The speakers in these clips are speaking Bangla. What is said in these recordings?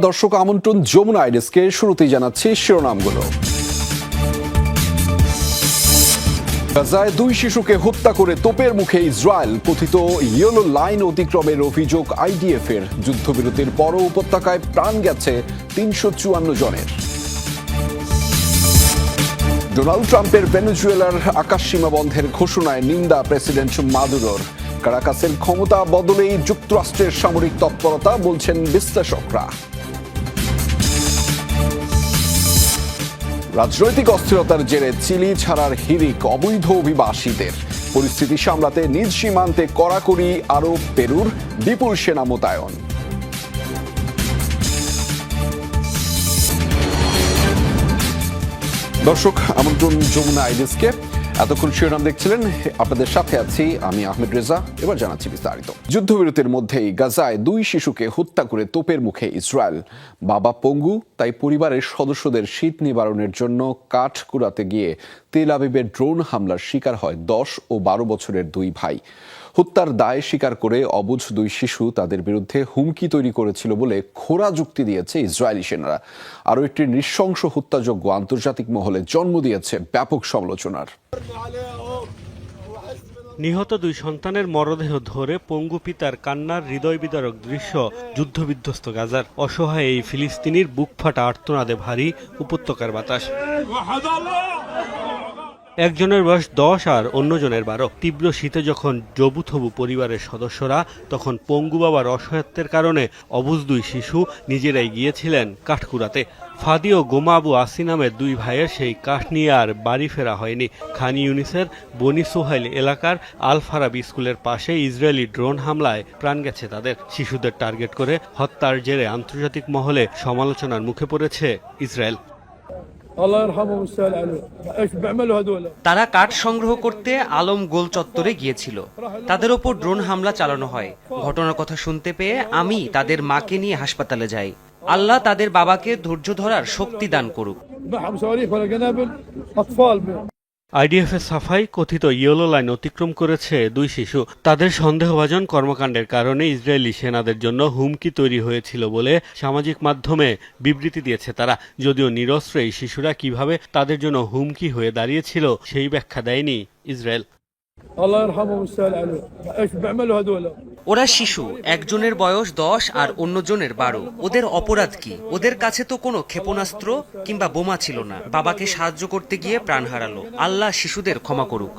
দর্শক আমন্ত্রণ যমুনা আইডেসকে শুরুতেই জানাচ্ছি শিরোনামগুলো। গাজায় দুই শিশুকে হত্যা করে তোপের মুখে ইসরায়েল, কথিত ইয়েলো লাইন অতিক্রমের অভিযোগ আইডিএফ এর যুদ্ধবিরতির পর উপত্যকায় প্রাণ গেছে তিনশো চুয়ান্ন জনের। ডোনাল্ড ট্রাম্পের ভেনেজুয়েলার আকাশসীমা বন্ধের ঘোষণায় নিন্দা প্রেসিডেন্ট মাদুরোর। কারাকাসের ক্ষমতা বদলেই যুক্তরাষ্ট্রের সামরিক তৎপরতা, বলছেন বিশ্লেষকরা। রাজনৈতিক অস্থিরতার জেরে চিলি ছাড়ার হিরিক অবৈধ অভিবাসীদের। পরিস্থিতি সামলাতে নিজ সীমান্তে কড়াকড়ি আরও পেরুর বিপুল সেনা মোতায়ন। দর্শক, আমন্ত্রণ যমুনা আইডিসকে এতক্ষণ শিরোনাম দেখছিলেন। আপনাদের সাথে আছি আমি আহমেদ রেজা। এবার জানাচ্ছি বিস্তারিত। যুদ্ধবিরতির মধ্যেই গাজায় দুই শিশুকে হত্যা করে তোপের মুখে ইসরায়েল। বাবা পঙ্গু, তাই পরিবারের সদস্যদের শীত নিবারণের জন্য কাঠ কুড়াতে গিয়ে তেল আবিবের ড্রোন হামলার শিকার হয় দশ ও বারো বছরের দুই ভাই। হত্যার দায় স্বীকার করে অবুঝ দুই শিশু তাদের বিরুদ্ধে হুমকি তৈরি করেছিল বলে খোরা যুক্তি দিয়েছে ইসরায়েলি সেনারা। আরও একটি নৃশংস হত্যাযোগ্য আন্তর্জাতিক মহলে জন্ম দিয়েছে ব্যাপক সমালোচনার। নিহত দুই সন্তানের মরদেহ ধরে পঙ্গু পিতার কান্নার হৃদয় বিদারক দৃশ্য যুদ্ধবিধ্বস্ত গাজার। অসহায় এই ফিলিস্তিনির বুক ফাটা আর্তনাদে ভারী উপত্যকার বাতাস। একজনের বয়স দশ আর অন্যজনের বারো। তীব্র শীতে যখন জবুথবু পরিবারের সদস্যরা, তখন পঙ্গু বাবার অসহায়ত্বের কারণে অবুজ দুই শিশু নিজেরাই গিয়েছিলেন কাঠকুড়াতে। ফাদি ও গোমা আবু আসি নামের দুই ভাইয়ের সেই কাঠ নিয়ে আর বাড়ি ফেরা হয়নি। খান ইউনিসের বনি সোহাইল এলাকার আল ফারাবি স্কুলের পাশে ইসরায়েলি ড্রোন হামলায় প্রাণ গেছে তাদের। শিশুদের টার্গেট করে হত্যার জেরে আন্তর্জাতিক মহলে সমালোচনার মুখে পড়েছে ইসরায়েল। তারা কাঠ সংগ্রহ করতে আলম গোল চত্বরে গিয়েছিল। তাদের ওপর ড্রোন হামলা চালানো হয়। ঘটনার কথা শুনতে পেয়ে আমি তাদের মাকে নিয়ে হাসপাতালে যাই। আল্লাহ তাদের বাবাকে ধৈর্য ধরার শক্তি দান করুক। আইডিএফের সাফাই কথিত ইয়েলো লাইন অতিক্রম করেছে দুই শিশু। তাদের সন্দেহভাজন কর্মকাণ্ডের কারণে ইসরায়েলি সেনাদের জন্য হুমকি তৈরি হয়েছিল বলে সামাজিক মাধ্যমে বিবৃতি দিয়েছে তারা। যদিও নিরস্ত্র এই শিশুরা কীভাবে তাদের জন্য হুমকি হয়ে দাঁড়িয়েছিল সেই ব্যাখ্যা দেয়নি ইসরায়েল। ওরা শিশু একজনের বয়স দশ আর অন্যজনের বারো। ওদের অপরাধ কি? ওদের কাছে তো কোনো ক্ষেপণাস্ত্র কিংবা বোমা ছিল না। বাবাকে সাহায্য করতে গিয়ে প্রাণ হারালো। আল্লাহ শিশুদের ক্ষমা করুক।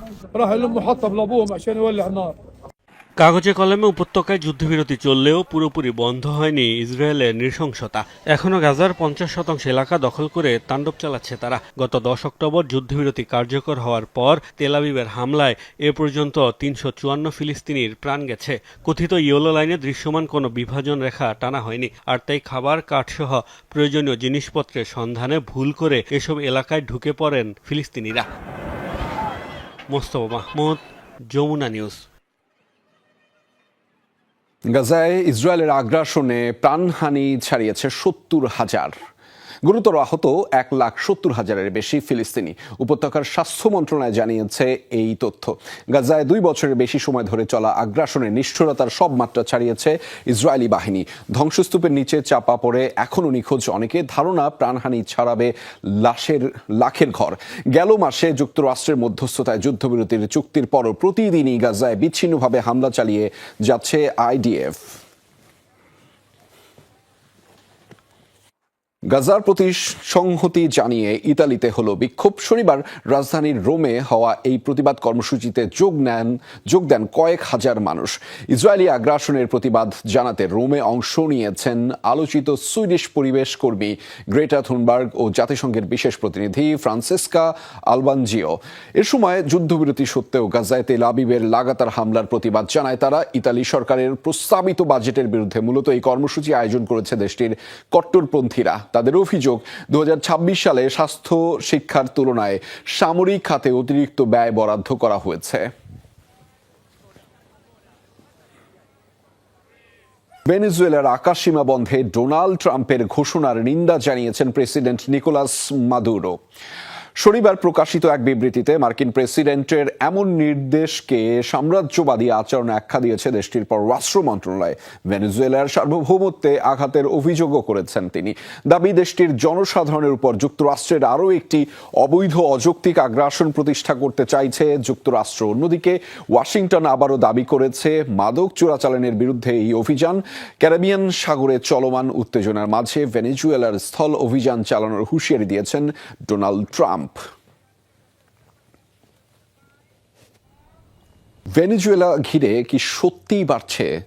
কাগজে কলমে উপত্যকায় যুদ্ধবিরতি চললেও পুরোপুরি বন্ধ হয়নি ইসরায়েলের নৃশংসতা। এখনও গাজার পঞ্চাশ শতাংশ এলাকা দখল করে তাণ্ডব চালাচ্ছে তারা। গত দশ অক্টোবর যুদ্ধবিরতি কার্যকর হওয়ার পর তেলাবিবের হামলায় এ পর্যন্ত তিনশো চুয়ান্ন ফিলিস্তিনির প্রাণ গেছে। কথিত ইয়েলো লাইনে দৃশ্যমান কোনো বিভাজন রেখা টানা হয়নি। আর তাই খাবার, কাঠসহ প্রয়োজনীয় জিনিসপত্রের সন্ধানে ভুল করে এসব এলাকায় ঢুকে পড়েন ফিলিস্তিনিরা। মোস্তফা মাহমুদ, যমুনা নিউজ। গাজায় ইসরায়েলের আগ্রাসনে প্রাণহানি ছাড়িয়েছে সত্তর হাজার। গুরুতর আহত এক লাখ সত্তর হাজারের বেশি ফিলিস্তিনি। উপত্যকার স্বাস্থ্য মন্ত্রণালয় জানিয়েছে এই তথ্য। গাজায় দুই বছরের বেশি সময় ধরে চলা আগ্রাসনের নিষ্ঠুরতার সব মাত্রা ছাড়িয়েছে ইসরায়েলি বাহিনী। ধ্বংসস্তূপের নিচে চাপা পড়ে এখনও নিখোঁজ অনেকে। ধারণা, প্রাণহানি ছাড়াবে লাশের, লাখের ঘর। গেল মাসে যুক্তরাষ্ট্রের মধ্যস্থতায় যুদ্ধবিরতির চুক্তির পরও প্রতিদিনই গাজায় বিচ্ছিন্নভাবে হামলা চালিয়ে যাচ্ছে আইডিএফ। গাজার প্রতি সংহতি জানিয়ে ইতালিতে হলো বিক্ষোভ। শনিবার রাজধানীর রোমে হওয়া এই প্রতিবাদ কর্মসূচিতে যোগ নেন, যোগ দেন কয়েক হাজার মানুষ। ইসরায়েলি আগ্রাসনের প্রতিবাদ জানাতে রোমে অংশ নিয়েছেন আলোচিত সুইডিশ পরিবেশ কর্মী গ্রেটা থুনবার্গ ও জাতিসংঘের বিশেষ প্রতিনিধি ফ্রান্সিসকা আলবানজিও। এর সময় যুদ্ধবিরতি সত্ত্বেও গাজায় তেল আবিবের লাগাতার হামলার প্রতিবাদ জানায় তারা। ইতালি সরকারের প্রস্তাবিত বাজেটের বিরুদ্ধে মূলত এই কর্মসূচি আয়োজন করেছে দেশটির কট্টরপন্থীরা। তাদের অভিযোগ, দুহাজার ছাব্বিশ সালে স্বাস্থ্য শিক্ষার তুলনায় সামরিক খাতে অতিরিক্ত ব্যয় বরাদ্দ করা হয়েছে। ভেনেজুয়েলার আকাশসীমা বন্ধে ডোনাল্ড ট্রাম্পের ঘোষণার নিন্দা জানিয়েছেন প্রেসিডেন্ট নিকোলাস মাদুরো। শনিবার প্রকাশিত এক বিবৃতিতে মার্কিন প্রেসিডেন্টের এমন নির্দেশকে সাম্রাজ্যবাদী আচরণ আখ্যা দিয়েছে দেশটির পররাষ্ট্র মন্ত্রণালয়। ভেনেজুয়েলার সার্বভৌমত্বে আঘাতের অভিযোগও করেছেন তিনি। দাবি, দেশটির জনসাধারণের উপর যুক্তরাষ্ট্রের আরও একটি অবৈধ অযৌক্তিক আগ্রাসন প্রতিষ্ঠা করতে চাইছে যুক্তরাষ্ট্র। অন্যদিকে, ওয়াশিংটন আবারও দাবি করেছে মাদক চোরাচালানের বিরুদ্ধে এই অভিযান ক্যারিবিয়ান সাগরে চলমান উত্তেজনার মাঝে ভেনেজুয়েলার স্থল অভিযান চালানোর হুঁশিয়ারি দিয়েছেন ডোনাল্ড ট্রাম্প। ভেনেজুয়েলা ঘিরে কি সত্যিই বাড়ছে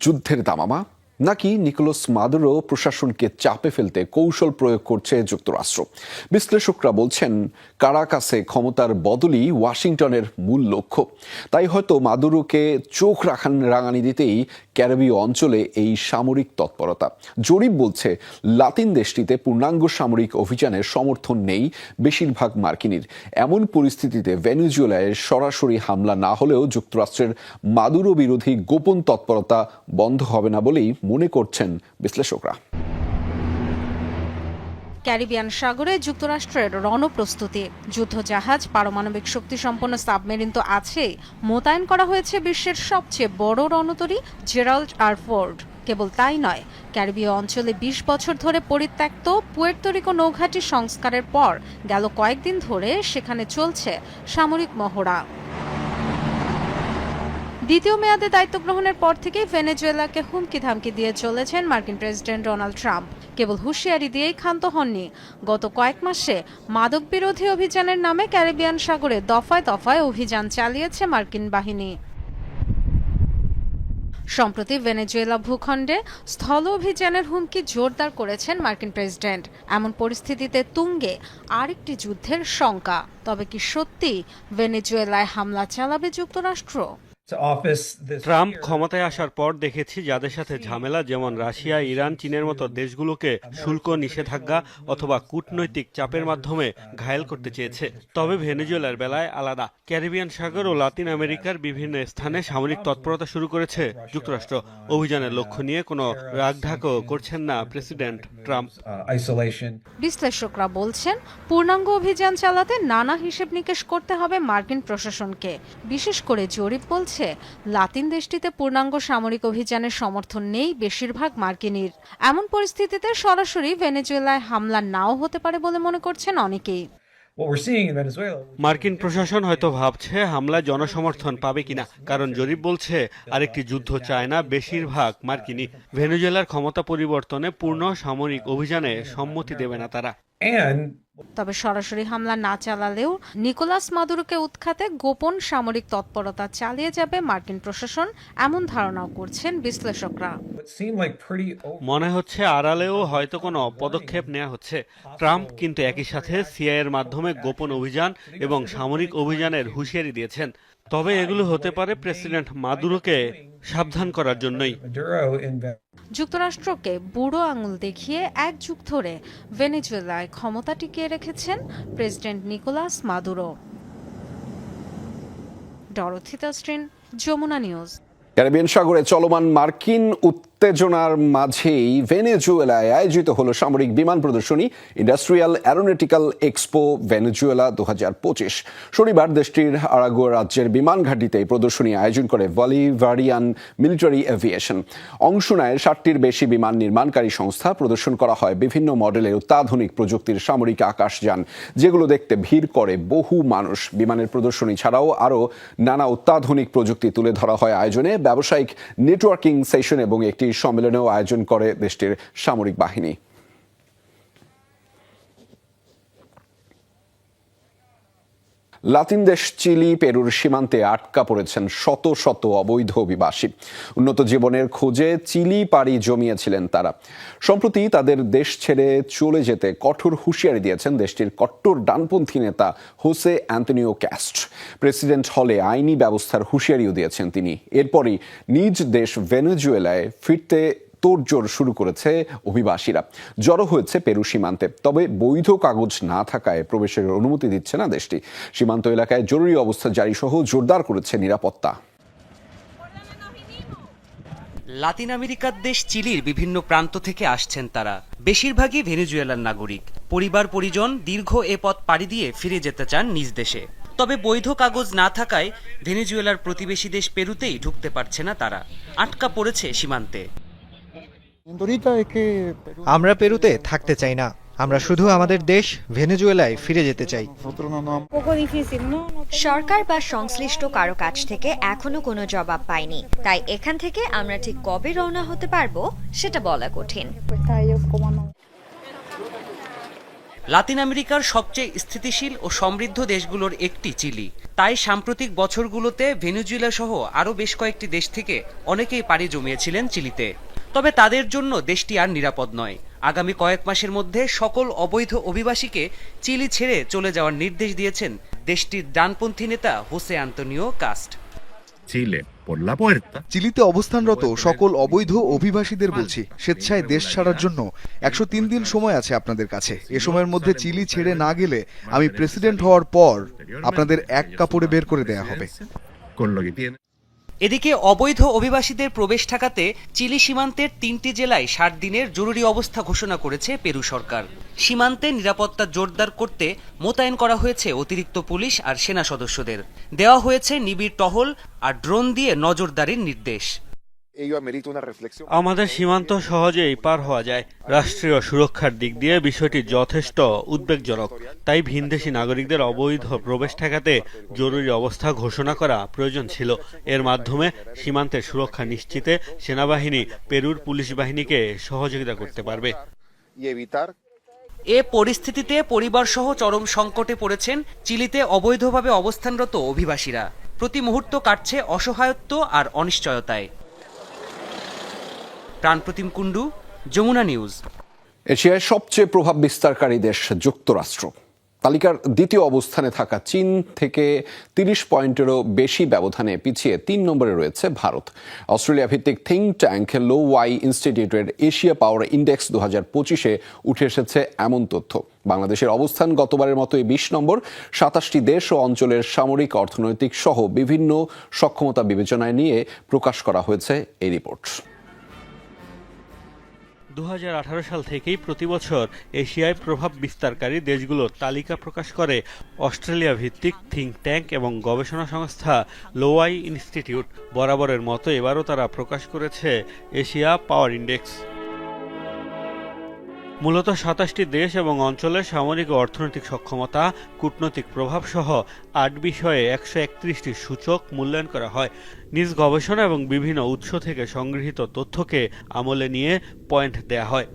যুদ্ধের দামামা? নাকি নিকোলাস মাদুরো প্রশাসনকে চাপে ফেলতে কৌশল প্রয়োগ করছে যুক্তরাষ্ট্র? বিশ্লেষকরা বলছেন, কারাকাসে ক্ষমতার বদলই ওয়াশিংটনের মূল লক্ষ্য। তাই হয়তো মাদুরোকে চোখ রাখান রাঙানি দিতেই ক্যারিবীয় অঞ্চলে এই সামরিক তৎপরতা। জরিপ বলছে, লাতিন দেশটিতে পূর্ণাঙ্গ সামরিক অভিযানের সমর্থন নেই বেশিরভাগ মার্কিনীর। এমন পরিস্থিতিতে ভেনেজুয়েলায় সরাসরি হামলা না হলেও যুক্তরাষ্ট্রের মাদুরো বিরোধী গোপন তৎপরতা বন্ধ হবে না বলেই মনে করছেন বিশ্লেষকরা। ক্যারিবিয়ান সাগরে যুক্তরাষ্ট্রের রণপ্রস্তুতি। যুদ্ধজাহাজ, পারমাণবিক শক্তিসম্পন্ন সাবমেরিন তো আছেই। মোতায়েন করা হয়েছে বিশ্বের সবচেয়ে বড় রণতরী, জেরাল্ড আর ফোর্ড। কেবল তাই নয়, ক্যারিবীয় অঞ্চলে ২০ বছর ধরে পরিত্যক্ত পুয়ের্তরিকো নৌঘাটি সংস্কারের পর গেল কয়েকদিন ধরে সেখানে চলছে সামরিক মহড়া। দ্বিতীয় মেয়াদে দায়িত্ব গ্রহণের পর থেকেই ভেনেজুয়েলাকে হুমকি ধামকি দিয়ে চলেছেন মার্কিন প্রেসিডেন্ট ডোনাল্ড ট্রাম্প। কেবল হুঁশিয়ারি দিয়েই ক্ষান্ত হননি। গত কয়েক মাসে মাদক বিরোধী অভিযানের নামে ক্যারিবিয়ান সাগরে দফায় দফায় অভিযান চালিয়েছে মার্কিন বাহিনী। সম্প্রতি ভেনেজুয়েলা ভূখণ্ডে স্থল অভিযানের হুমকি জোরদার করেছেন মার্কিন প্রেসিডেন্ট। এমন পরিস্থিতিতে তুঙ্গে আরেকটি যুদ্ধের শঙ্কা। তবে কি সত্যি ভেনেজুয়েলায় হামলা চালাবে যুক্তরাষ্ট্র? ট্রাম্প ক্ষমতায় আসার পর দেখেছি যাদের সাথে ঝামেলা যেমন রাশিয়া ইরান চীনের মতো দেশগুলোকে শুল্ক নিষেধাজ্ঞা অথবা কূটনৈতিক চাপের মাধ্যমে ঘায়েল করতে চেয়েছে। তবে ভেনেজুয়েলার বেলায় আলাদা। ক্যারিবিয়ান সাগর ও লাতিন আমেরিকার বিভিন্ন স্থানে সামরিক তৎপরতা শুরু করেছে। যুক্তরাষ্ট্র অভিযানের লক্ষ্য নিয়ে কোনো রাগঢাকও করছেন না প্রেসিডেন্ট ট্রাম্প। uh, বিশ্লেষকরা বলছেন পূর্ণাঙ্গ অভিযান চালাতে নানা হিসেব নিকেশ করতে হবে মার্কিন প্রশাসনকে বিশেষ করে জরিপ বলছে লাতিন দেশটিতে পূর্ণাঙ্গ সামরিক অভিযানের সমর্থন নেই বেশিরভাগ মার্কিনীর। এমন পরিস্থিতিতে সরাসরি ভেনেজুয়েলায় হামলা নাও হতে পারে বলে মনে করছেন অনেকেই. মার্কিন প্রশাসন হয়তো ভাবছে হামলায় জনসমর্থন পাবে কিনা কারণ জরিপ বলছে আরেকটি যুদ্ধ চায় না বেশিরভাগ মার্কিনী। ভেনেজুয়েলার ক্ষমতা পরিবর্তনে পূর্ণ সামরিক অভিযানে সম্মতি দেবে না তারা। তবে সরাসরি হামলা না চালালেও নিকোলাস মাদুরোকে উৎখাতে গোপন সামরিক তৎপরতা চালিয়ে যাবে মার্কিন প্রশাসন এমন ধারণাও করছেন বিশ্লেষকরা. মনে হচ্ছে আড়ালেও হয়তো কোনো পদক্ষেপ নেওয়া হচ্ছে ট্রাম্প কিন্তু একই সাথে সিআইয়ের মাধ্যমে গোপন অভিযান এবং সামরিক অভিযানের হুঁশিয়ারি দিয়েছেন তবে এগুলো হতে পারে প্রেসিডেন্ট মাদুরোকে সাবধান করার জন্যই। যুক্তরাষ্ট্রকে বুড়ো আঙুল দেখিয়ে এক যুগ ধরে ভেনেজুয়েলায় ক্ষমতা টিকিয়ে রেখেছেন প্রেসিডেন্ট নিকোলাস মাদুরো। ডরথিতা স্ট্রিন যমুনা নিউজ। ক্যারিবিয়ান সাগরে চলমান মার্কিন উত্তেজনার মাঝেই ভেনেজুয়েলায় আয়োজিত হলো সামরিক বিমান প্রদর্শনী ইন্ডাস্ট্রিয়াল অ্যারোনেটিক্যাল এক্সপো ভেনেজুয়েলা দু হাজার পঁচিশ। শনিবার দেশটির আরাগুয়া রাজ্যের বিমান ঘাঁটিতে প্রদর্শনী আয়োজন করে বলিভারিয়ান মিলিটারি এভিয়েশন। অংশ নেয় ষাটটির বেশি বিমান নির্মাণকারী সংস্থা। প্রদর্শন করা হয় বিভিন্ন মডেলের অত্যাধুনিক প্রযুক্তির সামরিক আকাশযান, যেগুলো দেখতে ভিড় করে বহু মানুষ। বিমানের প্রদর্শনী ছাড়াও আরও নানা অত্যাধুনিক প্রযুক্তি তুলে ধরা হয় আয়োজনে। ব্যবসায়িক নেটওয়ার্কিং সেশন এবং একটি সম্মেলনেও আয়োজন করে দেশটির সামরিক বাহিনী। লাতিন দেশ চিলি, পেরুর সীমান্তে আটকা পড়েছেন শত শত অবৈধ অভিবাসী। উন্নত জীবনের খোঁজে চিলি পাড়ি জমিয়েছিলেন তারা। সম্প্রতি তাদের দেশ ছেড়ে চলে যেতে কঠোর হুঁশিয়ারি দিয়েছেন দেশটির কট্টর ডানপন্থী নেতা হোসে অ্যান্টনিও ক্যাস্ট প্রেসিডেন্ট হলে আইনি ব্যবস্থার হুঁশিয়ারিও দিয়েছেন তিনি। এরপরই নিজ দেশ ভেনেজুয়েলায় ফিরতে তোড়জোড় শুরু করেছে অভিবাসীরা। জড়ো হয়েছে পেরু সীমান্তে। তবে বৈধ কাগজ না থাকায় প্রবেশের অনুমতি দিচ্ছে না দেশটি। সীমান্ত এলাকায় জরুরি অবস্থা জারি সহ জোরদার করেছে নিরাপত্তা। লাতিন আমেরিকার দেশ চিলির বিভিন্ন প্রান্ত থেকে আসছেন তারা। বেশিরভাগই ভেনেজুয়েলার নাগরিক। পরিবার, পরিজন দীর্ঘ এ পথ পাড়ি দিয়ে ফিরে যেতে চান নিজ দেশে। তবে বৈধ কাগজ না থাকায় ভেনেজুয়েলার প্রতিবেশী দেশ পেরুতেই ঢুকতে পারছে না তারা। আটকা পড়েছে সীমান্তে। আমরা পেরুতে থাকতে চাই না। আমরা শুধু আমাদের দেশ ভেনেজুয়েলায় ফিরে যেতে চাই। সরকার বা সংশ্লিষ্ট কারও কাছ থেকে এখনও কোনো জবাব পাইনি। তাই এখান থেকে আমরা ঠিক কবে রওনা হতে পারব সেটা বলা কঠিন। লাতিন আমেরিকার সবচেয়ে স্থিতিশীল ও সমৃদ্ধ দেশগুলোর একটি চিলি। তাই সাম্প্রতিক বছরগুলোতে ভেনেজুয়েলা সহ আরও বেশ কয়েকটি দেশ থেকে অনেকেই পাড়ি জমিয়েছিলেন চিলিতে। তবে তাদের জন্য দেশটি আর নিরাপদ নয়। আগামী কয়েক মাসের মধ্যে সকল অবৈধ অভিবাসীকে চিলি ছেড়ে চলে যাওয়ার নির্দেশ দিয়েছেন দেশটির ডানপন্থী নেতা হোসে আন্তনিও কাস্ট. চিলিতে অবস্থানরত সকল অবৈধ অভিবাসীদের বলছি স্বেচ্ছায় দেশ ছাড়ার জন্য একশো তিন দিন সময় আছে আপনাদের কাছে। এ সময়ের মধ্যে চিলি ছেড়ে না গেলে আমি প্রেসিডেন্ট হওয়ার পর আপনাদের এক কাপড়ে বের করে দেয়া হবে। এদিকে অবৈধ অভিবাসীদের প্রবেশ ঠেকাতে চিলি সীমান্তের তিনটি জেলায় ষাট দিনের জরুরি অবস্থা ঘোষণা করেছে পেরু সরকার। সীমান্তে নিরাপত্তা জোরদার করতে মোতায়েন করা হয়েছে অতিরিক্ত পুলিশ আর সেনা সদস্যদের। দেওয়া হয়েছে নিবিড় টহল আর ড্রোন দিয়ে নজরদারির নির্দেশ। আমাদের সীমান্ত সহজেই পার হওয়া যায়। রাষ্ট্রীয় সুরক্ষার দিক দিয়ে বিষয়টি যথেষ্ট উদ্বেগজনক। তাই ভিনদেশী নাগরিকদের অবৈধ প্রবেশ ঠেকাতে জরুরি অবস্থা ঘোষণা করা প্রয়োজন ছিল। এর মাধ্যমে সীমান্তের সুরক্ষা নিশ্চিতে সেনাবাহিনী পেরুর পুলিশ বাহিনীকে সহযোগিতা করতে পারবে। এ পরিস্থিতিতে পরিবার সহ চরম সংকটে পড়েছেন চিলিতে অবৈধভাবে অবস্থানরত অভিবাসীরা। প্রতি মুহূর্ত কাটছে অসহায়ত্ব আর অনিশ্চয়তায়। প্রাণপ্রতিম কুণ্ডু, যমুনা নিউজ। এশিয়ায় সবচেয়ে প্রভাব বিস্তারকারী দেশ যুক্তরাষ্ট্র। তালিকার দ্বিতীয় অবস্থানে থাকা চীন থেকে তিরিশ পয়েন্টেরও বেশি ব্যবধানে পিছিয়ে তিন নম্বরে রয়েছে ভারত। অস্ট্রেলিয়া ভিত্তিক থিঙ্ক ট্যাঙ্ক লো ওয়াই ইনস্টিটিউটের এশিয়া পাওয়ার ইন্ডেক্স দু হাজার পঁচিশে উঠে এসেছে এমন তথ্য। বাংলাদেশের অবস্থান গতবারের মতোই বিশ নম্বর। সাতাশটি দেশ ও অঞ্চলের সামরিক অর্থনৈতিক সহ বিভিন্ন সক্ষমতা বিবেচনায় নিয়ে প্রকাশ করা হয়েছে এই রিপোর্ট। দু হাজার আঠারো সাল থেকেই প্রতি বছর এশিয়ায় প্রভাব বিস্তারকারী দেশগুলোর তালিকা প্রকাশ করে অস্ট্রেলিয়া ভিত্তিক থিঙ্ক ট্যাঙ্ক এবং গবেষণা সংস্থা লোয়াই ইনস্টিটিউট। বরাবরের মতো এবারও তারা প্রকাশ করেছে এশিয়া পাওয়ার ইন্ডেক্স। মূলত সাতাশটি দেশ এবং অঞ্চলের সামরিক ও অর্থনৈতিক সক্ষমতা, কূটনৈতিক প্রভাব সহ আট বিষয়ে একশো একত্রিশটি সূচক মূল্যায়ন করা হয়। নিজ গবেষণা এবং বিভিন্ন উৎস থেকে সংগৃহীত তথ্যকে আমলে নিয়ে পয়েন্ট দেয়া হয়।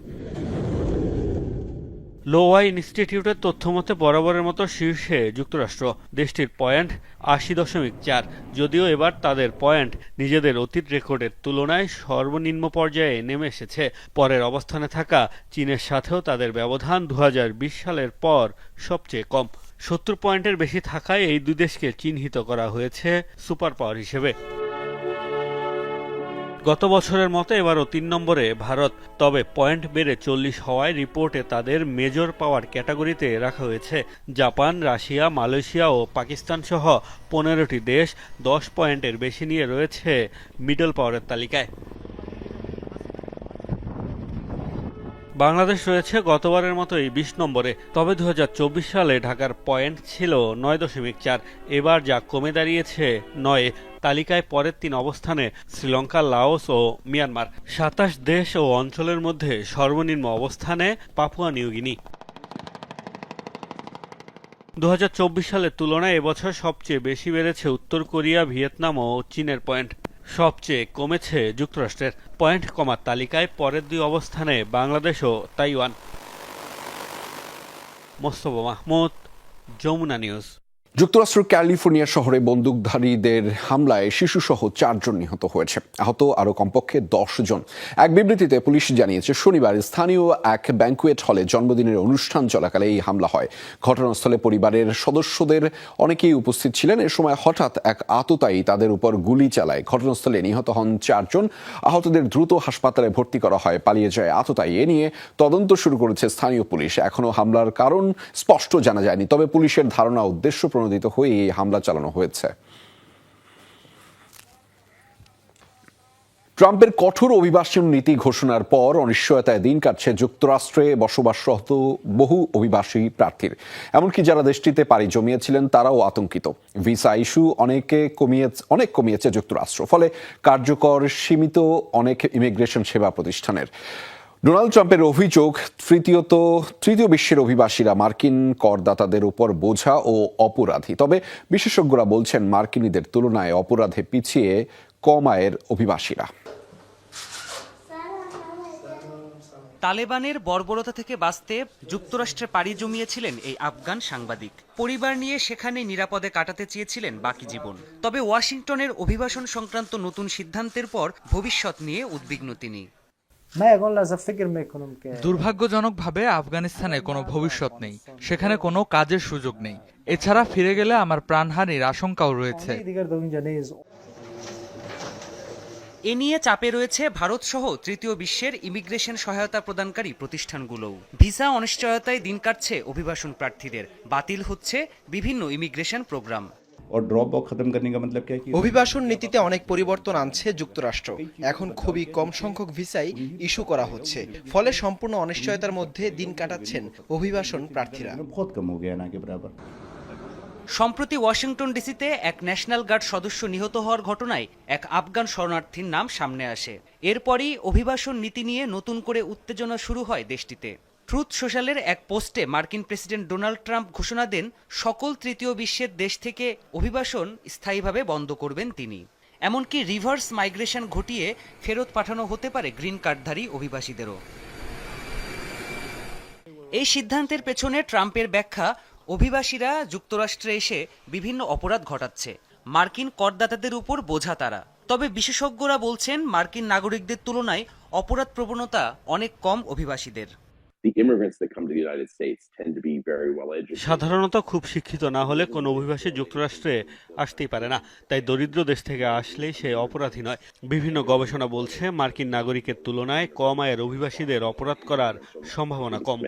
লোয়াই ইনস্টিটিউটের তথ্যমতে বরাবরের মতো শীর্ষে যুক্তরাষ্ট্র দেশটির পয়েন্ট আশি দশমিক চার। যদিও এবার তাদের পয়েন্ট নিজেদের অতীত রেকর্ডের তুলনায় সর্বনিম্ন পর্যায়ে নেমে এসেছে। পরের অবস্থানে থাকা চীনের সাথেও তাদের ব্যবধান দু হাজার বিশ সালের পর সবচেয়ে কম। সত্তর পয়েন্টের বেশি থাকায় এই দুই দেশকে চিহ্নিত করা হয়েছে সুপার পাওয়ার হিসেবে। গত বছরের মতো এবারও তিন নম্বরে ভারত, তবে পয়েন্ট বেড়ে চল্লিশ হওয়ায় রিপোর্টে তাদের মেজর পাওয়ার ক্যাটাগরিতে রাখা হয়েছে। জাপান, রাশিয়া, মালয়েশিয়া ও পাকিস্তান সহ পনেরোটি দেশ দশ পয়েন্টের বেশি নিয়ে রয়েছে মিডল পাওয়ারের তালিকায়। বাংলাদেশ রয়েছে গতবারের মতোই বিশ নম্বরে। তবে দু হাজার চব্বিশ সালে ঢাকার পয়েন্ট ছিল নয় দশমিক চার। এবার যা কমে দাঁড়িয়েছে নয় তালিকায় পরের তিন অবস্থানে শ্রীলঙ্কা, লাওস ও মিয়ানমার। সাতাশ দেশ ও অঞ্চলের মধ্যে সর্বনিম্ন অবস্থানে পাপুয়া নিউগিনি দু হাজার চব্বিশ সালের তুলনায় এবছর সবচেয়ে বেশি বেড়েছে উত্তর কোরিয়া, ভিয়েতনাম ও চীনের পয়েন্ট। সবচেয়ে কমেছে যুক্তরাষ্ট্রের। পয়েন্ট কমার তালিকায় পরের দুই অবস্থানে বাংলাদেশ ও তাইওয়ান। মোস্তফা মাহমুদ, যমুনা নিউজ। যুক্তরাষ্ট্রের ক্যালিফোর্নিয়া শহরে বন্দুকধারীদের হামলায় শিশুসহ চারজন নিহত হয়েছে। আহত আরও কমপক্ষে দশ জন এক বিবৃতিতে পুলিশ জানিয়েছে, শনিবার স্থানীয় এক ব্যাংকুয়েট হলে জন্মদিনের অনুষ্ঠান চলাকালে এই হামলা হয়। ঘটনাস্থলে পরিবারের সদস্যদের অনেকেই উপস্থিত ছিলেন। এ সময় হঠাৎ এক আততায়ী তাদের উপর গুলি চালায়। ঘটনাস্থলে নিহত হন চারজন। আহতদের দ্রুত হাসপাতালে ভর্তি করা হয়। পালিয়ে যায় আততায়ী। এ নিয়ে তদন্ত শুরু করেছে স্থানীয় পুলিশ। এখনও হামলার কারণ স্পষ্ট জানা যায়নি। তবে পুলিশের ধারণা উদ্দেশ্য প্রণোদিত হয়ে এই হামলা চালানো হয়েছে। ট্রাম্পের কঠোর অভিবাসন নীতি ঘোষণার পর অনিশ্চয়তায় দিন কাটছে যুক্তরাষ্ট্রে বসবাসরত বহু অভিবাসী প্রার্থীর। এমনকি যারা দেশটিতে পাড়ি জমিয়েছিলেন, তারাও আতঙ্কিত। ভিসা ইস্যু অনেকে কমিয়ে অনেক কমিয়েছে যুক্তরাষ্ট্র, ফলে কার্যকর সীমিত অনেক ইমিগ্রেশন সেবা প্রতিষ্ঠানের। ডোনাল্ড ট্রাম্পের অভিযোগ, তৃতীয়ত, তৃতীয় বিশ্বের অভিবাসীরা মার্কিন করদাতাদের উপর বোঝা ও অপরাধী। তবে বিশেষজ্ঞরা বলছেন মার্কিনীদের তুলনায় অপরাধে পিছিয়ে কম আয়ের অভিবাসীরা। তালেবানের বর্বরতা থেকে বাঁচতে যুক্তরাষ্ট্রে পাড়ি জমিয়েছিলেন এই আফগান সাংবাদিক। পরিবার নিয়ে সেখানে নিরাপদে কাটাতে চেয়েছিলেন বাকি জীবন। তবে ওয়াশিংটনের অভিবাসন সংক্রান্ত নতুন সিদ্ধান্তের পর ভবিষ্যৎ নিয়ে উদ্বিগ্ন তিনি। দুর্ভাগ্যজনকভাবে আফগানিস্তানে কোনো ভবিষ্যৎ নেই। সেখানে কোনো কাজের সুযোগ নেই। এছাড়া ফিরে গেলে আমার প্রাণহানির আশঙ্কাও রয়েছে। এ নিয়ে চাপে রয়েছে ভারত সহ তৃতীয় বিশ্বের ইমিগ্রেশন সহায়তা প্রদানকারী প্রতিষ্ঠানগুলোও। ভিসা অনিশ্চয়তায় দিন কাটছে অভিবাসন প্রার্থীদের। বাতিল হচ্ছে বিভিন্ন ইমিগ্রেশন প্রোগ্রাম। অভিবাসন নীতিতে অনেক পরিবর্তন আনছে যুক্তরাষ্ট্র। এখন খুবই কম সংখ্যক ভিসাই ইস্যু করা হচ্ছে। ফলে সম্পূর্ণ অনিশ্চয়তার মধ্যে দিন কাটাচ্ছেন অভিবাসন প্রার্থীরা। সম্প্রতি ওয়াশিংটন ডিসিতে এক ন্যাশনাল গার্ড সদস্য নিহত হওয়ার ঘটনায় এক আফগান শরণার্থীর নাম সামনে আসে। এরপরই অভিবাসন নীতি নিয়ে নতুন করে উত্তেজনা শুরু হয় দেশটিতে। ট্রুথ সোশ্যালের এক পোস্টে মার্কিন প্রেসিডেন্ট ডোনাল্ড ট্রাম্প ঘোষণা দেন, সকল তৃতীয় বিশ্বের দেশ থেকে অভিবাসন স্থায়ীভাবে বন্ধ করবেন তিনি। এমনকি রিভার্স মাইগ্রেশন ঘটিয়ে ফেরত পাঠানো হতে পারে গ্রিন কার্ডধারী অভিবাসীদেরও। এই সিদ্ধান্তের পেছনে ট্রাম্পের ব্যাখ্যা, অভিবাসীরা যুক্তরাষ্ট্রে এসে বিভিন্ন অপরাধ ঘটাচ্ছে। মার্কিন করদাতাদের উপর বোঝা তারা। তবে বিশেষজ্ঞরা বলছেন, মার্কিন নাগরিকদের তুলনায় অপরাধ প্রবণতা অনেক কম অভিবাসীদের। সাধারণত খুব শিক্ষিত না হলে কোনো অভিবাসী যুক্তরাষ্ট্রে আসতেই পারে না। তাই দরিদ্র দেশ থেকে আসলে সে অপরাধী নয়। বিভিন্ন গবেষণা বলছে মার্কিন নাগরিকের তুলনায় কম আয়ের অভিবাসীদের অপরাধ করার সম্ভাবনা কম।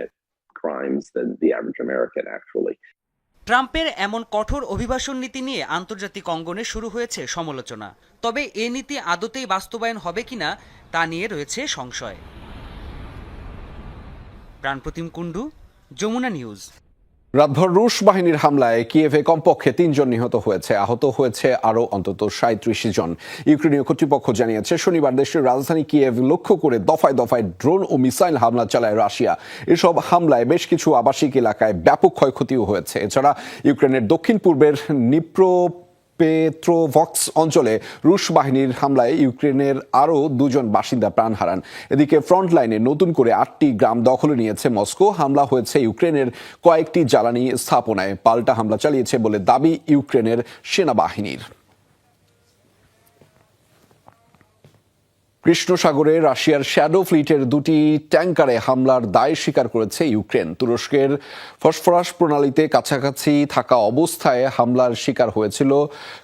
ট্রাম্পের এমন কঠোর অভিবাসন নীতি নিয়ে আন্তর্জাতিক অঙ্গনে শুরু হয়েছে সমালোচনা। তবে এ নীতি আদতেই বাস্তবায়ন হবে কিনা তা নিয়ে রয়েছে সংশয়। প্রাণপ্রতিম কুণ্ডু, যমুনা নিউজ। রাতভর রুশ বাহিনীর হামলায় কিয়েভে কমপক্ষে তিনজন নিহত হয়েছে, আহত হয়েছে আরও অন্তত সাঁত্রিশ জন। ইউক্রেনীয় কর্তৃপক্ষ জানিয়েছে, শনিবার দেশের রাজধানী কিয়েভ লক্ষ্য করে দফায় দফায় ড্রোন ও মিসাইল হামলা চালায় রাশিয়া। এসব হামলায় বেশ কিছু আবাসিক এলাকায় ব্যাপক ক্ষয়ক্ষতিও হয়েছে। এছাড়া ইউক্রেনের দক্ষিণ পূর্বের নিপ্রো পেট্রোভক্স অঞ্চলে রুশ বাহিনীর হামলায় ইউক্রেনের আরও দুজন বাসিন্দা প্রাণ হারান। এদিকে ফ্রন্ট লাইনে নতুন করে আটটি গ্রাম দখলে নিয়েছে মস্কো। হামলা হয়েছে ইউক্রেনের কয়েকটি জ্বালানি স্থাপনায়। পাল্টা হামলা চালিয়েছে বলে দাবি ইউক্রেনের সেনাবাহিনীর। কৃষ্ণ সাগরে রাশিয়ার শ্যাডো ফ্লিটের দুটি ট্যাঙ্কারে হামলার দায় স্বীকার করেছে ইউক্রেন। তুরস্কের ফসফরাস প্রণালীতে কাছাকাছি থাকা অবস্থায় হামলার শিকার হয়েছিল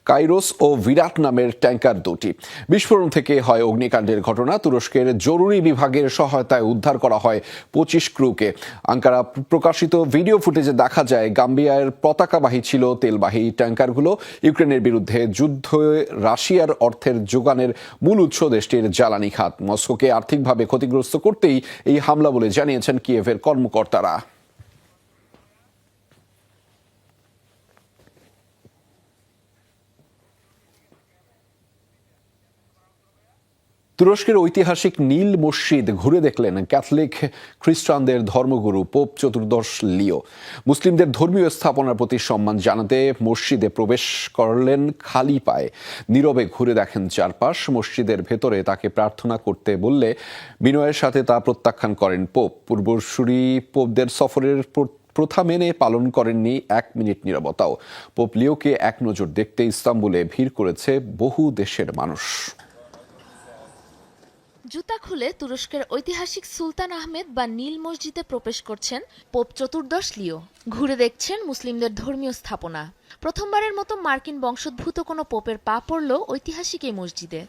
কাইরোস ও বিরাট নামের ট্যাঙ্কার দুটি। বিস্ফোরণ থেকে হয় অগ্নিকাণ্ডের ঘটনা। তুরস্কের জরুরি বিভাগের সহায়তায় উদ্ধার করা হয় পঁচিশ ক্রুকে। আঙ্কারা প্রকাশিত ভিডিও ফুটেজে দেখা যায়, গাম্বিয়ার পতাকাবাহী ছিল তেলবাহী ট্যাঙ্কারগুলো। ইউক্রেনের বিরুদ্ধে যুদ্ধ, রাশিয়ার অর্থের যোগানের মূল উৎস দেশটির জ্বালানি খাত। মস্কোকে আর্থিকভাবে ক্ষতিগ্রস্ত করতেই এই হামলা বলে জানিয়েছেন কিয়েভের কর্মকর্তারা। তুরস্কের ঐতিহাসিক নীল মসজিদ ঘুরে দেখলেন ক্যাথলিক খ্রিস্টানদের ধর্মগুরু পোপ চতুর্দশ লিও। মুসলিমদের ধর্মীয় স্থাপনার প্রতি সম্মান জানাতে মসজিদে প্রবেশ করলেন খালি পায়ে নীরবে ঘুরে দেখেন চারপাশ, মসজিদের ভেতরে তাকে প্রার্থনা করতে বললে বিনয়ের সাথে তা প্রত্যাখ্যান করেন পোপ। পূর্বসূরি পোপদের সফরের প্রথা মেনে পালন করেননি এক মিনিট নিরবতাও। পোপ লিওকে এক নজর দেখতে ইস্তাম্বুলে ভিড় করেছে বহু দেশের মানুষ। জুতা খুলে তুরস্কের ঐতিহাসিক সুলতান আহমেদ বা নীল মসজিদে প্রবেশ করছেন পোপ চতুর্দশ লিও। ঘুরে দেখছেন মুসলিমদের ধর্মীয় স্থাপনা। প্রথমবারের মতো মার্কিন বংশোদ্ভূত কোনো পোপের পা পড়ল ঐতিহাসিক এই মসজিদে।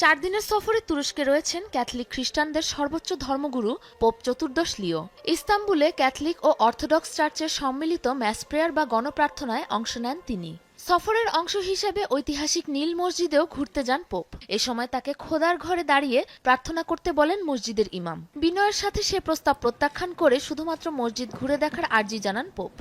চার দিনের সফরে তুরস্কে রয়েছেন ক্যাথলিক খ্রিস্টানদের সর্বোচ্চ ধর্মগুরু পোপ চতুর্দশ লিও। ইস্তাম্বুলে ক্যাথলিক ও অর্থোডক্স চার্চের সম্মিলিত ম্যাস প্রেয়ার বা গণপ্রার্থনায় অংশ নেন তিনি। সফরের অংশ হিসেবে ঐতিহাসিক নীল মসজিদেও ঘুরতে যান পোপ। এ সময় তাকে খোদার ঘরে দাঁড়িয়ে প্রার্থনা করতে বলেন মসজিদের ইমাম। বিনয়ের সাথে সে প্রস্তাব প্রত্যাখ্যান করে শুধুমাত্র মসজিদ ঘুরে দেখার আর্জি জানান পোপ।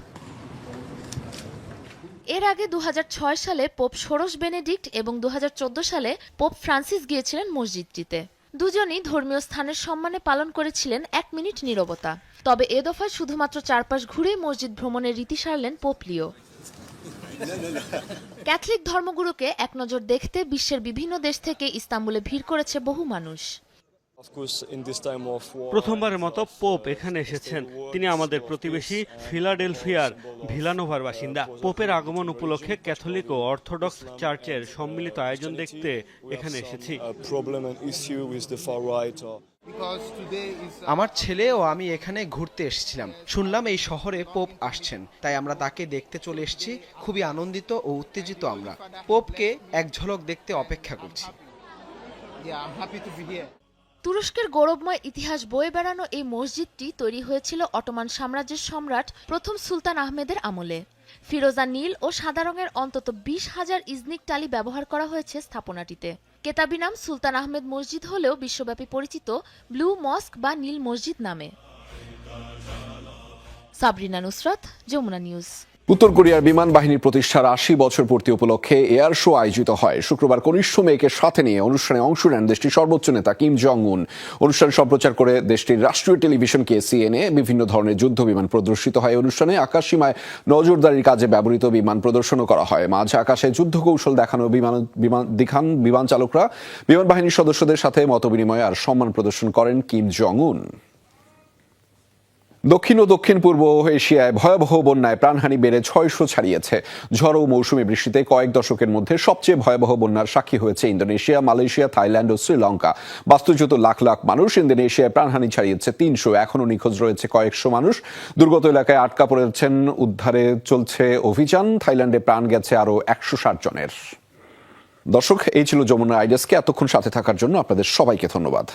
এর আগে দুহাজার ছয় সালে পোপ ষোড়শ বেনেডিক্ট এবং দু হাজার চোদ্দ সালে পোপ ফ্রান্সিস গিয়েছিলেন মসজিদটিতে। দুজনই ধর্মীয় স্থানের সম্মানে পালন করেছিলেন এক মিনিট নীরবতা। তবে এ দফায় শুধুমাত্র চারপাশ ঘুরেই মসজিদ ভ্রমণের রীতি সারলেন পোপ লিও। ক্যাথলিক ধর্মগুরুকে এক নজর দেখতে বিশ্বের বিভিন্ন দেশ থেকে ইস্তাম্বুলে ভিড় করেছে বহু মানুষ। প্রথমবারের মতো পোপ এখানে এসেছেন। তিনি আমাদের প্রতিবেশী ফিলাডেলফিয়ার ভিলানোভার বাসিন্দা। পোপের আগমন উপলক্ষে ক্যাথলিক ও অর্থোডক্স চার্চের সম্মিলিত আয়োজন দেখতে এখানে এসেছি। আমার ছেলে ও আমি এখানে ঘুরতে এসেছিলাম। শুনলাম এই শহরে পোপ আসছেন। তাই আমরা তাকে দেখতে চলে এসেছি। খুবই আনন্দিত ও উত্তেজিত আমরা। পোপকে এক ঝলক দেখতে অপেক্ষা করছি। তুরস্কের গৌরবময় ইতিহাস বয়ে বেড়ানো এই মসজিদটি তৈরি হয়েছিল অটোমান সাম্রাজ্যের সম্রাট প্রথম সুলতান আহমেদের আমলে। ফিরোজা নীল ও সাদা রঙের অন্তত বিশ হাজার ইজনিক টালি ব্যবহার করা হয়েছে স্থাপনাটিতে। কেতাবি নাম সুলতান আহমেদ মসজিদ হলেও বিশ্বব্যাপী পরিচিত ব্লু মস্ক বা নীল মসজিদ নামে। সাবরিনা নুসরাত, যমুনা নিউজ। উত্তর কোরিয়ার বিমান বাহিনীর প্রতিষ্ঠার আশি বছর পূর্তি উপলক্ষে এয়ার শো আয়োজিত হয়। শুক্রবার কনিষ্ঠ মেয়েকে সাথে নিয়ে অনুষ্ঠানে অংশ নেন দেশটির সর্বোচ্চ নেতা কিম জং উন অনুষ্ঠান সম্প্রচার করে দেশটির রাষ্ট্রীয় টেলিভিশন কে সিএনএ বিভিন্ন ধরনের যুদ্ধ বিমান প্রদর্শিত হয়। অনুষ্ঠানে আকাশসীমায় নজরদারির কাজে ব্যবহৃত বিমান প্রদর্শনও করা হয়। মাঝে আকাশে যুদ্ধ কৌশল দেখানো বিমান বিমান, দেখান বিমান চালকরা বিমান বাহিনীর সদস্যদের সাথে মতবিনিময় আর সম্মান প্রদর্শন করেন কিম জং উন দক্ষিণ ও দক্ষিণ পূর্ব এশিয়ায় ভয়াবহ বন্যায় প্রাণহানি বেড়ে ছয়শো ছাড়িয়েছে। ঝড় ও মৌসুমী বৃষ্টিতে কয়েক দশকের মধ্যে সবচেয়ে ভয়াবহ বন্যার সাক্ষী হয়েছে ইন্দোনেশিয়া, মালয়েশিয়া, থাইল্যান্ড ও শ্রীলঙ্কা। বাস্তুচ্যুত লাখ লাখ মানুষ ইন্দোনেশিয়ায় প্রাণহানি ছাড়িয়েছে তিনশো, এখনও নিখোঁজ রয়েছে কয়েকশো মানুষ। দুর্গত এলাকায় আটকা পড়েছেন, উদ্ধারে চলছে অভিযান। থাইল্যান্ডে প্রাণ গেছে আরও একশো ষাট জনের। দর্শক, এই ছিল যমুনা আইডিয়াসকে। এতক্ষণ সাথে থাকার জন্য আপনাদের সবাইকে ধন্যবাদ।